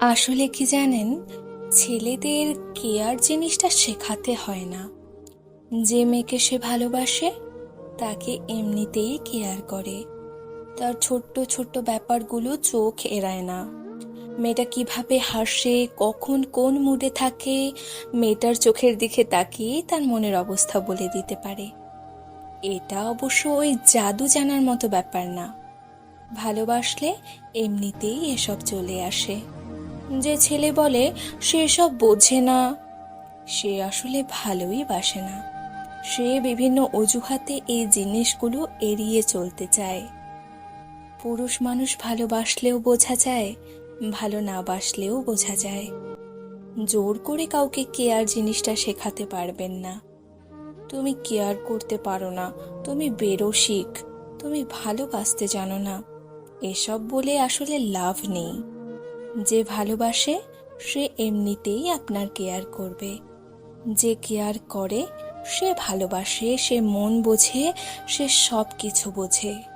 আসলে কি জানেন, ছেলেদের কেয়ার জিনিসটা শেখাতে হয় না। যে মেয়েকে সে ভালোবাসে, তাকে এমনিতেই কেয়ার করে। তার ছোট্ট ছোট্ট ব্যাপারগুলো চোখ এড়ায় না। মেয়েটা কীভাবে হাসে, কখন কোন মুডে থাকে, মেয়েটার চোখের দিকে তাকিয়ে তার মনের অবস্থা বলে দিতে পারে। এটা অবশ্য ওই জাদু জানার মতো ব্যাপার না। ভালোবাসলে এমনিতেই এসব চলে আসে। যে ছেলে বলে, সে এসব বোঝে না। সে আসলে ভালোই বাসে না। সে বিভিন্ন অজুহাতে এই জিনিসগুলো এড়িয়ে চলতে চায়। পুরুষ মানুষ ভালোবাসলেও বোঝা যায়, ভালো না বাসলেও বোঝা যায়। জোর করে কাউকে কেয়ার জিনিসটা শেখাতে পারবেন না। তুমি কেয়ার করতে পারো না, তুমি বেরসিক তুমি ভালোবাসতে জানো না। এসব বলে আসলে লাভ নেই। যে ভালোবাসে, সে এমনিতেই আপনার কেয়ার করবে। যে কেয়ার করে, সে ভালোবাসে, সে মন বোঝে, সে সব কিছু বোঝে।